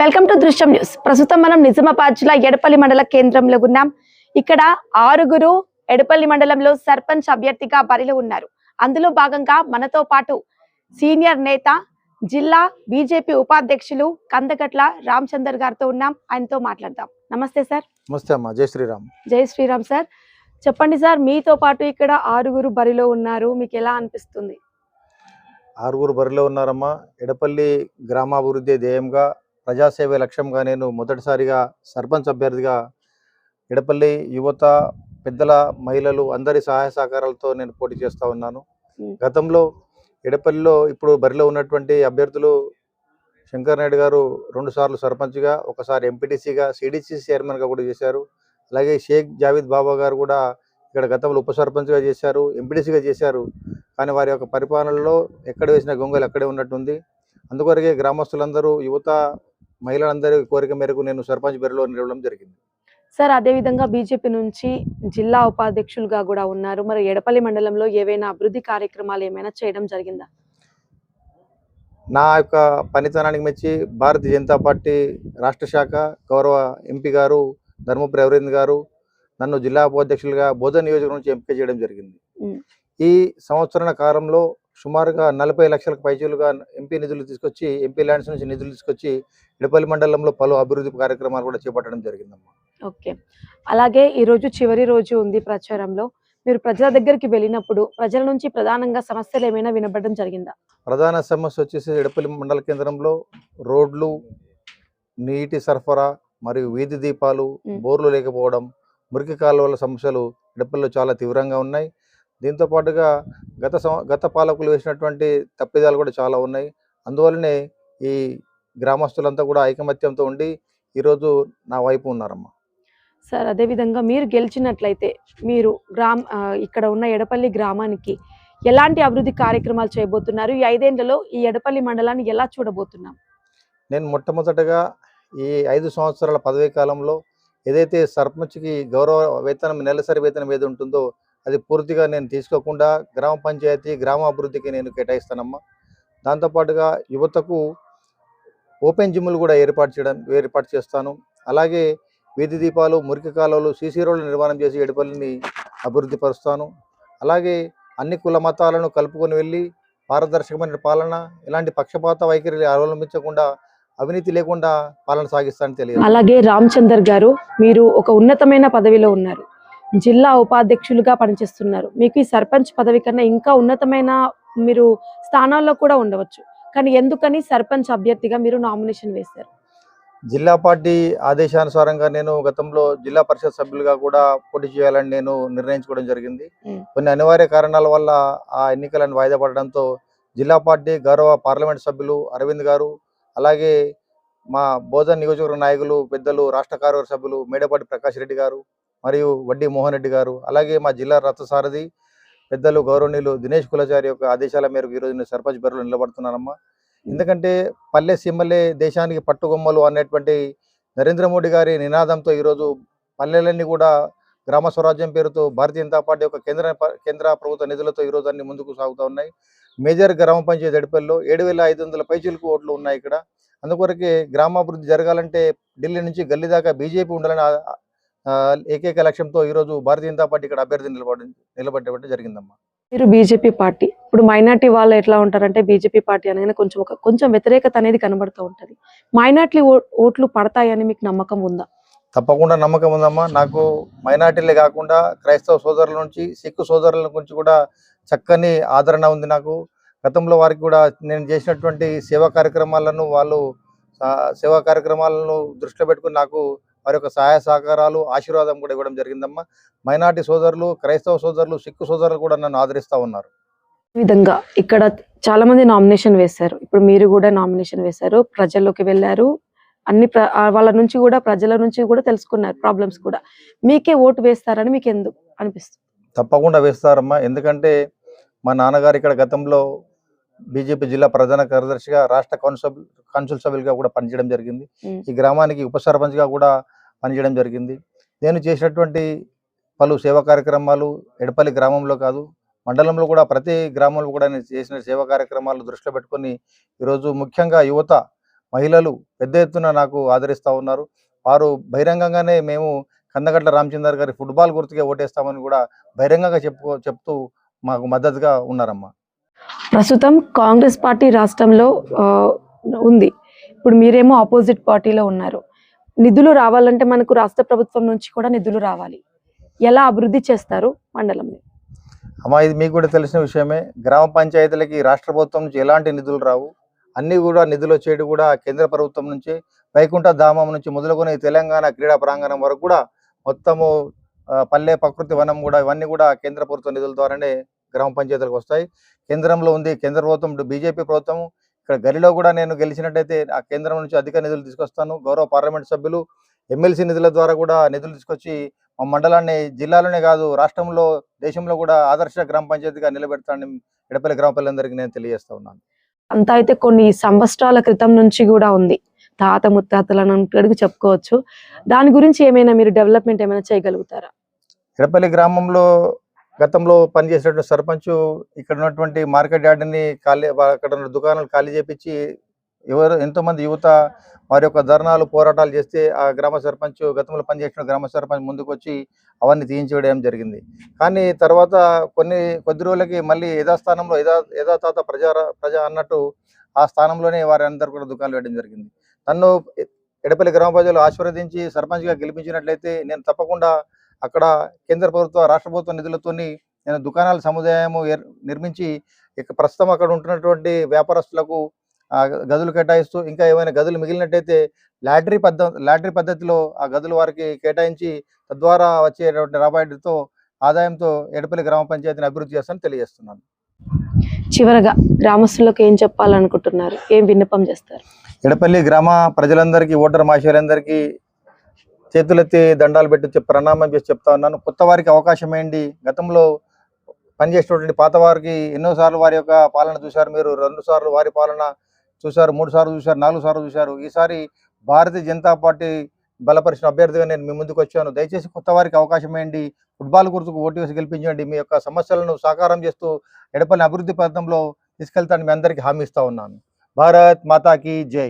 Welcome to దృశ్యం news. ప్రస్తుతం మనం నిజామాబాద్ జిల్లా ఎడపల్లి మండల కేంద్రంలో ఉన్నాం. ఇక్కడ ఆరుగురు ఎడపల్లి మండలంలో సర్పంచ్ అభ్యర్థిగా బరిలో ఉన్నారు. అందులో భాగంగా మనతో పాటు సీనియర్ నేత జిల్లా బీజేపీ ఉపాధ్యక్షులు కందగట్ల రామచందర్ గారితో ఉన్నాం. ఆయనతో మాట్లాడదాం. నమస్తే సార్. నమస్తే అమ్మా. జై శ్రీరామ్. జై శ్రీరామ్ సార్. చెప్పండి సార్ మీతో పాటు ఇక్కడ ఆరుగురు బరిలో ఉన్నారు. మీకు ఎలా అనిపిస్తుంది? ఆరుగురు బరిలో ఉన్నారమ్మా. ఎడపల్లి గ్రామాభివృద్ధి ధ్యేయంగా ప్రజాసేవ లక్ష్యంగా నేను మొదటిసారిగా సర్పంచ్ అభ్యర్థిగా ఎడపల్లి యువత పెద్దల మహిళలు అందరి సహాయ సహకారాలతో నేను పోటీ చేస్తూ ఉన్నాను. గతంలో ఎడపల్లిలో ఇప్పుడు బరిలో ఉన్నటువంటి అభ్యర్థులు శంకర్ నాయుడు గారు రెండు సార్లు సర్పంచ్గా ఒకసారి ఎంపీటీసీగా సిడిసి చైర్మన్గా కూడా చేశారు. అలాగే షేక్ జావీద్ బాబా గారు కూడా ఇక్కడ గతంలో ఉప సర్పంచ్గా చేశారు ఎంపీటీసీగా చేశారు. కానీ వారి యొక్క పరిపాలనలో ఎక్కడ వేసిన గొంగలు అక్కడే ఉన్నట్టుంది. అందుకొరకే గ్రామస్తులందరూ యువత మహిళలందరి కోరిక మేరకు నేను సర్పంచ్ బరిలో నిలవడం జరిగింది. సార్ అదే విధంగా బీజేపీ నుంచి జిల్లా ఉపాధ్యక్షులుగా కూడా ఉన్నారు. మరి ఎడపల్లి మండలంలో ఏవైనా అభివృద్ధి కార్యక్రమాలు ఏమైనా చేయడం జరిగిందా? నా యొక్క పనితనానికి మెచ్చి భారతీయ జనతా పార్టీ రాష్ట్ర శాఖ గౌరవ ఎంపీ గారు ధర్మపురి అరవింద్ గారు నన్ను జిల్లా ఉపాధ్యక్షులుగా బోధన నియోజకవర్గం నుంచి ఎంపిక చేయడం జరిగింది. ఈ సంవత్సరాల కాలంలో సుమారుగా నలభై లక్షలకు పైచీలుగా ఎంపీ నిధులు తీసుకొచ్చి ఎంపీ ల్యాండ్స్ నుంచి నిధులు తీసుకొచ్చి ఇడపల్లి మండలంలో పలు అభివృద్ధి కార్యక్రమాలు కూడా చేపట్టడం జరిగిందమ్మా. ఓకే. అలాగే ఈ రోజు చివరి రోజు ఉంది ప్రచారంలో. మీరు ప్రజల దగ్గరికి వెళ్ళినప్పుడు ప్రజల నుంచి ప్రధానంగా సమస్యలు ఏమైనా వినబడడం జరిగిందా? ప్రధాన సమస్య వచ్చేసి ఎడపల్లి మండల కేంద్రంలో రోడ్లు నీటి సరఫరా మరియు వీధి దీపాలు. బోర్లు లేకపోవడం మురికి కాలువల సమస్యలు ఎడపల్లిలో చాలా తీవ్రంగా ఉన్నాయి. దీంతో పాటుగా గత సం గత పాలకులు వేసినటువంటి తప్పిదాలు కూడా చాలా ఉన్నాయి. అందువల్లనే ఈ గ్రామస్తులంతా కూడా ఐకమత్యంతో ఉండి ఈరోజు నా వైపు ఉన్నారమ్మా. సార్ అదే విధంగా మీరు గెలిచినట్లయితే మీరు గ్రామ ఇక్కడ ఉన్న ఎడపల్లి గ్రామానికి ఎలాంటి అభివృద్ధి కార్యక్రమాలు చేయబోతున్నారు? ఈ ఐదేళ్ళలో ఈ ఎడపల్లి మండలాన్ని ఎలా చూడబోతున్నాం? నేను మొట్టమొదటగా ఈ ఐదు సంవత్సరాల పదవీ కాలంలో ఏదైతే సర్పంచ్కి గౌరవ వేతనం నెలసరి వేతనం ఏది ఉంటుందో అది పూర్తిగా నేను తీసుకోకుండా గ్రామ పంచాయతీ గ్రామ అభివృద్ధికి నేను కేటాయిస్తానమ్మా. దాంతోపాటుగా యువతకు ఓపెన్ జిమ్లు కూడా ఏర్పాటు చేయడం ఏర్పాటు చేస్తాను. అలాగే వీధి దీపాలు మురికి కాలువలు సీసీ రోడ్లు నిర్మాణం చేసి ఎడపల్లిని అభివృద్ధి పరుస్తాను. అలాగే అన్ని కుల మతాలను కలుపుకొని వెళ్ళి పారదర్శకమైన పాలన ఇలాంటి పక్షపాత వైఖరి అవలంబించకుండా అవినీతి లేకుండా పాలన సాగిస్తానని తెలియదు. అలాగే రామచందర్ గారు మీరు ఒక ఉన్నతమైన పదవిలో ఉన్నారు. జిల్లా ఉపాధ్యక్షులుగా పనిచేస్తున్నారు. మీకు ఈ సర్పంచ్ పదవి కన్నా ఇంకా ఉన్నతమైన మీరు స్థానాల్లో కూడా ఉండవచ్చు. కానీ ఎందుకని సర్పంచ్ అభ్యర్థిగా మీరు నామినేషన్ వేశారు? జిల్లా పార్టీ ఆదేశానుసారంగా నేను గతంలో జిల్లా పరిషత్ సభ్యులుగా కూడా పోటీ చేయాలని నేను నిర్ణయించుకోవడం జరిగింది. కొన్ని అనివార్య కారణాల వల్ల ఆ ఎన్నికలను వాయిదా పడడంతో జిల్లా పార్టీ గౌరవ పార్లమెంట్ సభ్యులు అరవింద్ గారు అలాగే మా బోధన్ నియోజకవర్గ నాయకులు పెద్దలు రాష్ట్ర కార్యవర్గ సభ్యులు మేడపాటి ప్రకాష్ రెడ్డి గారు మరియు వడ్డీ మోహన్ రెడ్డి గారు అలాగే మా జిల్లా రథసారథి పెద్దలు గౌరవనీయులు దినేష్ కులచారి యొక్క ఆదేశాల మేరకు ఈరోజు నేను సర్పంచ్ బరిలో నిలబడుతున్నానమ్మా. ఎందుకంటే పల్లె సిమ్మలే దేశానికి పట్టుగొమ్మలు అనేటువంటి నరేంద్ర మోడీ గారి నినాదంతో ఈరోజు పల్లెలన్నీ కూడా గ్రామ స్వరాజ్యం పేరుతో భారతీయ జనతా పార్టీ యొక్క కేంద్ర కేంద్ర ప్రభుత్వ నిధులతో ఈరోజు అన్ని ముందుకు సాగుతూ ఉన్నాయి. మేజర్ గ్రామ పంచాయతీ ఎడపల్లో ఏడు వేల ఐదు వందల పైచీలకు ఓట్లు ఉన్నాయి ఇక్కడ. అందుకొరకే గ్రామాభివృద్ధి జరగాలంటే ఢిల్లీ నుంచి గల్లీ దాకా బీజేపీ ఉండాలని ఏకైక లక్ష్యంతో ఈరోజు భారతీయ జనతా పార్టీ ఇక్కడ అభ్యర్థి నిలబడి నిలబెట్టబట్టి జరిగిందమ్మా. మీరు బీజేపీ పార్టీ ఇప్పుడు మైనార్టీ వాళ్ళు ఎట్లా ఉంటారంటే బీజేపీ పార్టీ అనగానే కొంచెం ఒక కొంచెం వ్యతిరేకత అనేది కనబడుతూ ఉంటది. మైనార్టీ ఓట్లు పడతాయని మీకు నమ్మకం ఉందా? తప్పకుండా నమ్మకం ఉందమ్మా. నాకు మైనార్టీలే కాకుండా క్రైస్తవ సోదరుల నుంచి సిక్కు సోదరుల నుంచి కూడా చక్కని ఆదరణ ఉంది నాకు. గతంలో వారికి కూడా నేను చేసినటువంటి సేవా కార్యక్రమాలను వాళ్ళు సేవా కార్యక్రమాలను దృష్టిలో పెట్టుకుని నాకు వారి యొక్క సహాయ సహకారాలు ఆశీర్వాదం కూడా ఇవ్వడం జరిగిందమ్మా. మైనార్టీ సోదరులు క్రైస్తవ సోదరులు సిక్కు సోదరులు కూడా నన్ను ఆదరిస్తూ ఉన్నారు. ఈ విధంగా ఇక్కడ చాలా మంది నామినేషన్ వేశారు. ఇప్పుడు మీరు కూడా నామినేషన్ వేశారు. ప్రజల్లోకి వెళ్ళారు. అన్ని వాళ్ళ నుంచి కూడా ప్రజల నుంచి కూడా తెలుసుకున్నారు ప్రాబ్లమ్స్ కూడా. మీకే ఓటు వేస్తారని మీకు ఎందుకు అనిపిస్తుంది? తప్పకుండా వేస్తారమ్మా. ఎందుకంటే మా నాన్నగారు ఇక్కడ గతంలో బీజేపీ జిల్లా ప్రధాన కార్యదర్శిగా రాష్ట్ర కౌన్సిల్ కౌన్సిల్ సభ్యులుగా కూడా పనిచేయడం జరిగింది. ఈ గ్రామానికి ఉప సర్పంచ్గా కూడా పనిచేయడం జరిగింది. నేను చేసినటువంటి పలు సేవా కార్యక్రమాలు ఎడపల్లి గ్రామంలో కాదు మండలంలో కూడా ప్రతి గ్రామంలో కూడా నేను చేసిన సేవా కార్యక్రమాలు దృష్టిలో పెట్టుకొని ఈరోజు ముఖ్యంగా యువత మహిళలు పెద్ద ఎత్తున నాకు ఆదరిస్తూ ఉన్నారు. వారు బహిరంగంగానే మేము కందగడ్డ రామచందర్ గారి ఫుట్బాల్ గుర్తుకే ఓటేస్తామని కూడా బహిరంగంగా చెప్పుకో చెప్తూ మాకు మద్దతుగా ఉన్నారమ్మా. ప్రస్తుతం కాంగ్రెస్ పార్టీ రాష్ట్రంలో ఉంది. ఇప్పుడు మీరేమో ఆపోజిట్ పార్టీలో ఉన్నారు. నిధులు రావాలంటే మనకు రాష్ట్ర ప్రభుత్వం నుంచి కూడా నిధులు రావాలి. ఎలా అభివృద్ధి చేస్తారు మండలంని? అమ్మా ఇది మీకు కూడా తెలిసిన విషయమే. గ్రామ పంచాయతీలకి రాష్ట్ర ప్రభుత్వం నుంచి ఎలాంటి నిధులు రావు? అన్ని కూడా నిధులు వచ్చేటి కూడా కేంద్ర ప్రభుత్వం నుంచి వైకుంఠ ధామం నుంచి మొదలుకొని తెలంగాణ క్రీడా ప్రాంగణం వరకు కూడా మొత్తము పల్లె ప్రకృతి వనం కూడా ఇవన్నీ కూడా కేంద్ర ప్రభుత్వ నిధుల ద్వారానే గ్రామ పంచాయతీలకు వస్తాయి. కేంద్రంలో ఉంది కేంద్ర ప్రభుత్వం బీజేపీ ప్రభుత్వం ఇక్కడ గలిలో కూడా నేను గెలిచినట్టయితే ఆ కేంద్రం నుంచి అధిక నిధులు తీసుకొస్తాను. గౌరవ పార్లమెంట్ సభ్యులు ఎమ్మెల్సీ నిధుల ద్వారా కూడా నిధులు తీసుకొచ్చి మా మండలాన్ని జిల్లాలోనే కాదు రాష్ట్రంలో దేశంలో కూడా ఆదర్శ గ్రామ పంచాయతీగా నిలబెడతానని ఎడపల్లి గ్రామ ప్రజలందరికీ నేను తెలియజేస్తా ఉన్నాను. అంతా అయితే కొన్ని సంవత్సరాల క్రితం నుంచి కూడా ఉంది. తాత ముత్తాతలను అన్నట్టుగా చెప్పుకోవచ్చు. దాని గురించి ఏమైనా మీరు డెవలప్మెంట్ ఏమైనా చేయగలుగుతారా? ఎడపల్లి గ్రామంలో గతంలో పనిచేసేటువంటి సర్పంచ్ ఇక్కడ ఉన్నటువంటి మార్కెట్ యార్డ్ని ఖాళీ అక్కడ ఉన్న దుకాణాలు ఖాళీ చేపించి ఎవరు ఎంతో మంది యువత వారి యొక్క ధర్నాలు పోరాటాలు చేస్తే ఆ గ్రామ సర్పంచ్ గతంలో పనిచేసిన గ్రామ సర్పంచ్ ముందుకు వచ్చి అవన్నీ తీయించేయడం జరిగింది. కానీ తర్వాత కొన్ని కొద్ది రోజులకి మళ్ళీ యథాస్థానంలో యథా యథాతాత ప్రజా ప్రజా అన్నట్టు ఆ స్థానంలోనే వారి అందరు కూడా దుకాణాలు వేయడం జరిగింది. నన్ను ఎడపల్లి గ్రామ ప్రజలు ఆశీర్వదించి సర్పంచ్గా గెలిపించినట్లయితే నేను తప్పకుండా అక్కడ కేంద్ర ప్రభుత్వ రాష్ట్ర ప్రభుత్వ నిధులతోని నేను దుకాణాల సముదాయము నిర్మించి ఇక ప్రస్తుతం అక్కడ ఉంటున్నటువంటి వ్యాపారస్తులకు గదులు కేటాయిస్తూ ఇంకా ఏమైనా గదులు మిగిలినట్టయితే లాటరీ పద్ధతి లాటరీ పద్ధతిలో ఆ గదులు వారికి కేటాయించి తద్వారా వచ్చేటువంటి రాబడితో ఆదాయంతో ఎడపల్లి గ్రామ పంచాయతీని అభివృద్ధి చేస్తానని తెలియజేస్తున్నాను. చివరగా గ్రామస్తులకు ఏం చెప్పాలనుకుంటున్నారు? ఏం విన్నపం చేస్తారు? ఎడపల్లి గ్రామ ప్రజలందరికీ ఓటర్ మాషేలందరికీ చేతులెత్తి దండాలు పెట్టి ప్రణామం చేసి చెప్తా ఉన్నాను. కొత్త వారికి అవకాశం ఏంటి? గతంలో పనిచేసినటువంటి పాత వారికి ఎన్నోసార్లు వారి యొక్క పాలన చూశారు మీరు. రెండు సార్లు వారి పాలన చూశారు మూడు సార్లు చూశారు నాలుగు సార్లు చూశారు. ఈసారి భారతీయ జనతా పార్టీ బలపరిచిన అభ్యర్థిగా నేను మీ ముందుకు వచ్చాను. దయచేసి కొత్త వారికి అవకాశం ఏంటి? ఫుట్బాల్ గుర్తుకు ఓటు వేసి గెలిపించండి. మీ యొక్క సమస్యలను సాకారం చేస్తూ ఎడపల్లి అభివృద్ధి పథంలో తీసుకెళ్తాను మీ అందరికీ హామీ ఇస్తా ఉన్నాను. భారత్ మాతాకి జై.